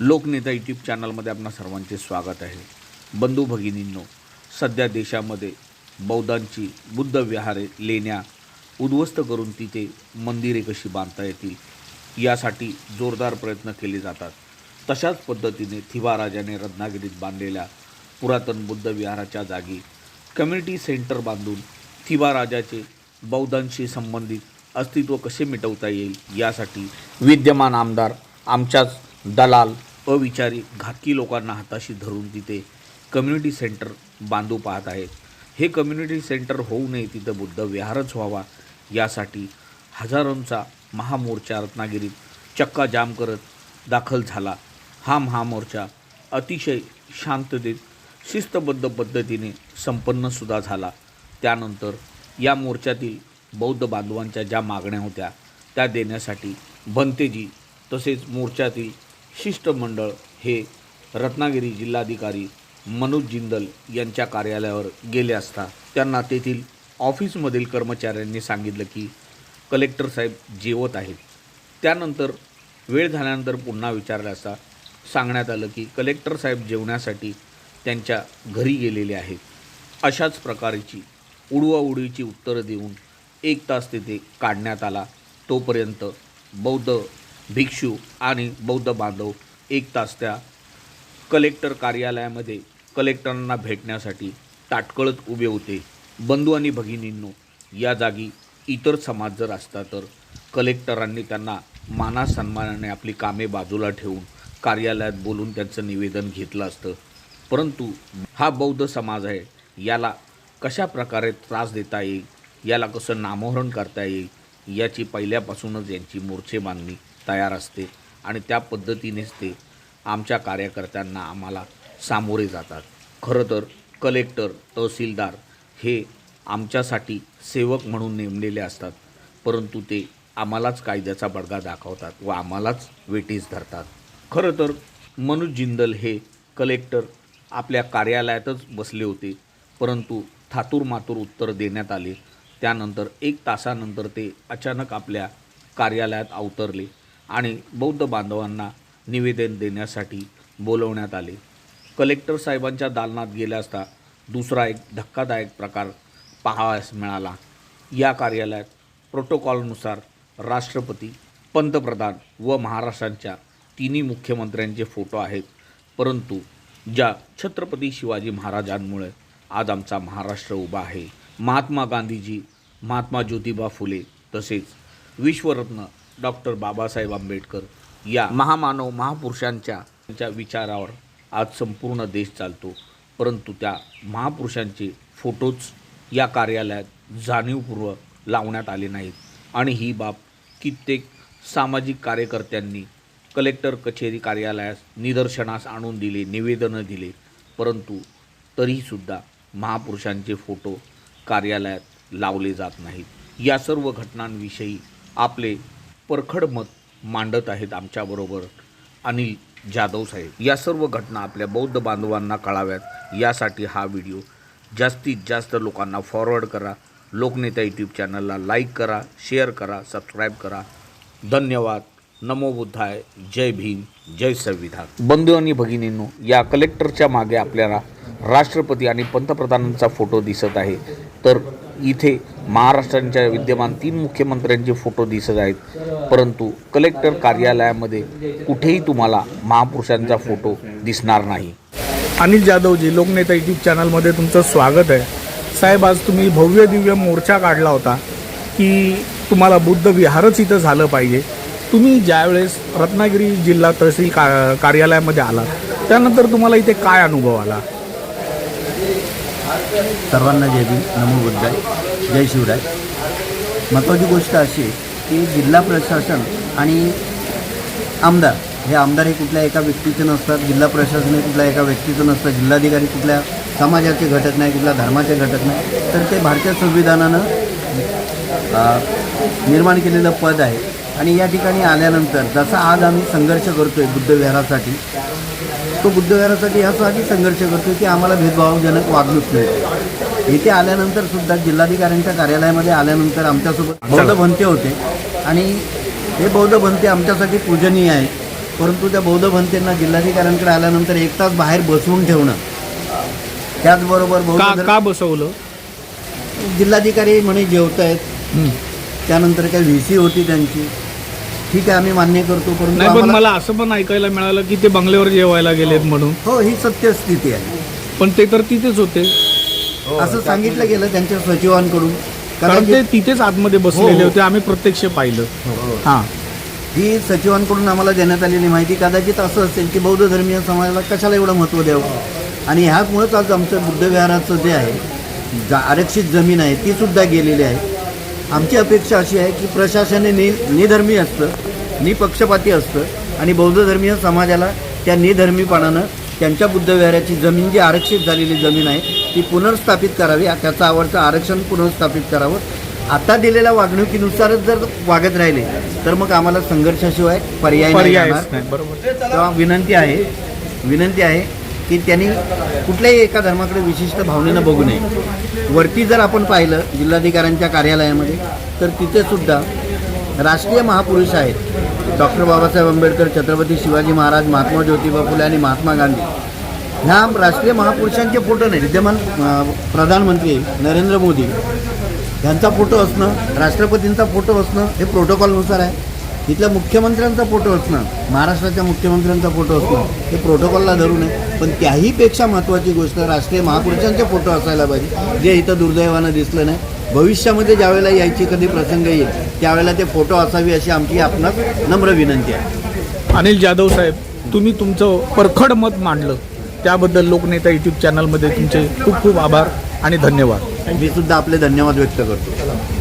लोकनेता YouTube चॅनलमध्ये आपणा सर्वांचे स्वागत आहे. बंधू भगिनींनो सध्या देशामध्ये बौद्धांची बुद्ध विहारे लेण्या उद्ध्वस्त करून तिथे मंदिरे कशी बांधता येतील यासाठी जोरदार प्रयत्न केले जातात. तशाच पद्धतीने थिवा राजाने रत्नागिरीत बांधलेल्या पुरातन बुद्ध विहाराच्या जागी कम्युनिटी सेंटर बांधून थिवा राजाचे बौद्धांशी संबंधित अस्तित्व कसे मिटवता येईल यासाठी विद्यमान आमदार आमच्याच दलाल अविचारी घातकी लोकांना हाताशी धरून तिथे कम्युनिटी सेंटर बांधू पाहत आहेत. हे कम्युनिटी सेंटर होऊ नये तिथं बुद्ध विहारच व्हावा यासाठी हजारोंचा महामोर्चा रत्नागिरीत चक्का जाम करत दाखल झाला. हा महामोर्चा अतिशय शांततेत शिस्तबद्ध पद्धतीने संपन्नसुद्धा झाला. त्यानंतर या मोर्चातील बौद्ध बांधवांच्या ज्या मागण्या होत्या त्या देण्यासाठी भंतेजी तसेच मोर्चातील शिष्टमंडळ हे रत्नागिरी जिल्हाधिकारी मनोज जिंदल यांच्या कार्यालयावर गेले असता त्यांना तेथील ऑफिसमधील कर्मचाऱ्यांनी सांगितलं की कलेक्टर साहेब जेवत आहेत. त्यानंतर वेळ झाल्यानंतर पुन्हा विचारलं असता सांगण्यात आलं की कलेक्टर साहेब जेवण्यासाठी त्यांच्या घरी गेलेले आहेत. अशाच प्रकारची उडवाउडवीची उत्तरं देऊन एक तास तिथे काढण्यात आला. तोपर्यंत बौद्ध भिक्षू आणि बौद्ध बांधव एक तास त्या कलेक्टर कार्यालयामध्ये कलेक्टरांना भेटण्यासाठी ताटकळत उभे होते. बंधू आणि भगिनींनो या जागी इतर समाज जर असता तर कलेक्टरांनी त्यांना माना सन्मानाने आपली कामे बाजूला ठेवून कार्यालयात बोलून त्यांचं निवेदन घेतलं असतं. परंतु हा बौद्ध समाज आहे याला कशा प्रकारे त्रास देता येईल याला कसं नामोहरण करता येईल याची पहिल्यापासूनच यांची मोर्चे बांधणी तयार असते आणि त्या पद्धतीनेच ते आमच्या कार्यकर्त्यांना आम्हाला सामोरे जातात. खरं तर कलेक्टर तहसीलदार हे आमच्यासाठी सेवक म्हणून नेमलेले असतात परंतु ते आम्हालाच कायद्याचा बडगा दाखवतात व आम्हालाच वेटीस धरतात. खरं तर मनोज जिंदल हे कलेक्टर आपल्या कार्यालयातच बसले होते परंतु थातूर मातूर उत्तर देण्यात आले त्यानंतर एक तासानंतर ते अचानक आपल्या कार्यालयात अवतरले आणि बौद्ध बांधवांना निवेदन देण्यासाठी बोलवण्यात आले. कलेक्टर साहेबांच्या दालनात गेले असता दुसरा एक धक्कादायक प्रकार पाहावयास मिळाला. या कार्यालयात प्रोटोकॉलनुसार राष्ट्रपती पंतप्रधान व महाराष्ट्रांच्या तिन्ही मुख्यमंत्र्यांचे फोटो आहेत. परंतु ज्या छत्रपती शिवाजी महाराजांमुळे आज आमचा महाराष्ट्र उभा आहे महात्मा गांधीजी महात्मा ज्योतिबा फुले तसेच विश्वरत्न डॉक्टर बाबासाहेब आंबेडकर या महामानव महापुरुषांच्या त्यांच्या विचारावर आज संपूर्ण देश चालतो. परंतु त्या महापुरुषांचे फोटोच या कार्यालयात जाणीवपूर्वक लावण्यात आले नाहीत. आणि ही बाब कित्येक सामाजिक कार्यकर्त्यांनी कलेक्टर कचेरी कार्यालयास निदर्शनास आणून दिले निवेदनं दिले. परंतु तरीसुद्धा महापुरुषांचे फोटो कार्यालयात लावले जात नाहीत. या सर्व घटनांविषयी आपले परखड मत मांडत आहेत आमच्याबरोबर अनिल जाधव साहेब. या सर्व घटना आपल्या बौद्ध बांधवांना कळाव्यात. यासाठी हा व्हिडिओ जास्तीत जास्त लोकांना फॉरवर्ड करा. लोकनेता यूट्यूब चॅनलला लाईक करा शेअर करा सबस्क्राईब करा. धन्यवाद. नमो बुद्धाय. जय भीम. जय संविधान. बंधू आणि भगिनींनो या कलेक्टरच्या मागे आपल्याला राष्ट्रपती आणि पंतप्रधानांचा फोटो दिसत आहे. तर इथे महाराष्ट्रांच्या विद्यमान तीन मुख्यमंत्र्यांचे फोटो दिसत आहेत. परंतु कलेक्टर कार्यालयामध्ये कुठेही तुम्हाला महापुरुषांचा फोटो दिसणार नाही. अनिल जाधवजी लोकनेता यूट्यूब चॅनलमध्ये तुमचं स्वागत आहे. साहेब आज तुम्ही भव्य दिव्य मोर्चा काढला होता की तुम्हाला बुद्ध विहारच इथं झालं पाहिजे. तुम्ही ज्यावेळेस रत्नागिरी जिल्हा तहसील का कार्यालयामध्ये आला त्यानंतर तुम्हाला इथे काय अनुभव आला? सर्वांना जय भीम. नमो बुद्धाय. जय शिवराय. महत्त्वाची गोष्ट अशी आहे की जिल्हा प्रशासन आणि आमदार हे आमदार हे कुठल्या एका व्यक्तीचे नसतात जिल्हा प्रशासन हे कुठल्या एका व्यक्तीचं नसतं जिल्हाधिकारी कुठल्या समाजाचे घटक नाही कुठल्या धर्माचे घटक नाही तर ते भारतीय संविधानानं निर्माण केलेलं पद आहे. आणि या ठिकाणी आल्यानंतर जसा आज आम्ही संघर्ष करतो आहे बुद्धविहारासाठी तो बुद्धविहारासाठी ह्यासाठी संघर्ष करतो की आम्हाला भेदभावजनक वागणूक मिळते. इथे आल्यानंतर सुद्धा जिल्हाधिकाऱ्यांच्या कार्यालयामध्ये आल्यानंतर आमच्यासोबत बौद्ध भंते होते. आणि हे बौद्ध भंते आमच्यासाठी पूजनीय आहेत परंतु त्या बौद्ध भंतेंना जिल्हाधिकाऱ्यांकडे आल्यानंतर एक तास बाहेर बसवून ठेवणं. त्याचबरोबर बौद्ध का बसवलं? जिल्हाधिकारी म्हणे जेवत आहेत. त्यानंतर काही व्ही सी होती त्यांची. ठीक आहे आम्ही मान्य करतो परंतु नाही पण आम्हाला- मला असं पण ऐकायला मिळालं की ते बंगल्यावर जेवायला गेलेत म्हणून. हो ही सत्य स्थिती आहे. पण ते तर तिथेच होते. असं सांगितलं गेलं त्यांच्या सचिवांकडून. कारण ते तिथेच आतमध्ये बसलेले हो, हो. होते आम्ही प्रत्यक्ष पाहिलं. हा. ही. सचिवांकडून आम्हाला देण्यात आलेली माहिती कदाचित असं असेल की बौद्ध धर्मीय समाजाला कशाला एवढं महत्त्व द्यावं? आणि ह्याचमुळेच आज आमचं बुद्धविहाराचं जे आहे जा आरक्षित जमीन आहे ती सुद्धा गेलेली आहे. आमची अपेक्षा अशी आहे की प्रशासन हे नि निधर्मी असतं निपक्षपाती असतं आणि बौद्ध धर्मीय समाजाला त्या निधर्मीपणानं त्यांच्या बुद्धविहाराची जमीन जी आरक्षित झालेली जमीन आहे ती पुनर्स्थापित करावी. त्याचं आवडतं आरक्षण पुनर्स्थापित करावं. आता दिलेल्या वागणुकीनुसारच जर वागत राहिले तर मग आम्हाला संघर्षाशिवाय पर्याय. नाही. बरोबर. तेव्हा विनंती आहे विनंती आहे की त्यांनी कुठल्याही एका धर्माकडे विशिष्ट भावनेनं बघू नये. वरती जर आपण पाहिलं जिल्हाधिकाऱ्यांच्या कार्यालयामध्ये तर तिथे सुद्धा राष्ट्रीय महापुरुष आहेत. डॉक्टर बाबासाहेब आंबेडकर छत्रपती शिवाजी महाराज महात्मा ज्योतिबा फुले आणि महात्मा गांधी. ह्या राष्ट्रीय महापुरुषांचे फोटो नाही. विद्यमान प्रधानमंत्री नरेंद्र मोदी यांचा फोटो असणं राष्ट्रपतींचा फोटो असणं हे प्रोटोकॉलनुसार आहे. तिथल्या मुख्यमंत्र्यांचा फोटो असणं महाराष्ट्राच्या मुख्यमंत्र्यांचा फोटो असणं हे प्रोटोकॉलला धरून आहे. पण त्याहीपेक्षा महत्त्वाची गोष्ट राष्ट्रीय महापुरुषांचे फोटो असायला पाहिजे. जे इथं दुर्दैवानं दिसलं नाही. भविष्यामध्ये ज्यावेळेला यायची कधी प्रसंग येईल त्यावेळेला ते फोटो असावी अशी आमची आपणास नम्र विनंती आहे. अनिल जाधव साहेब तुम्ही तुमचं परखड मत मांडलं. त्याबद्दल लोकनेता यूट्यूब चॅनलमध्ये तुमचे खूप खूप आभार आणि धन्यवाद. मी सुद्धा आपले धन्यवाद व्यक्त करतो.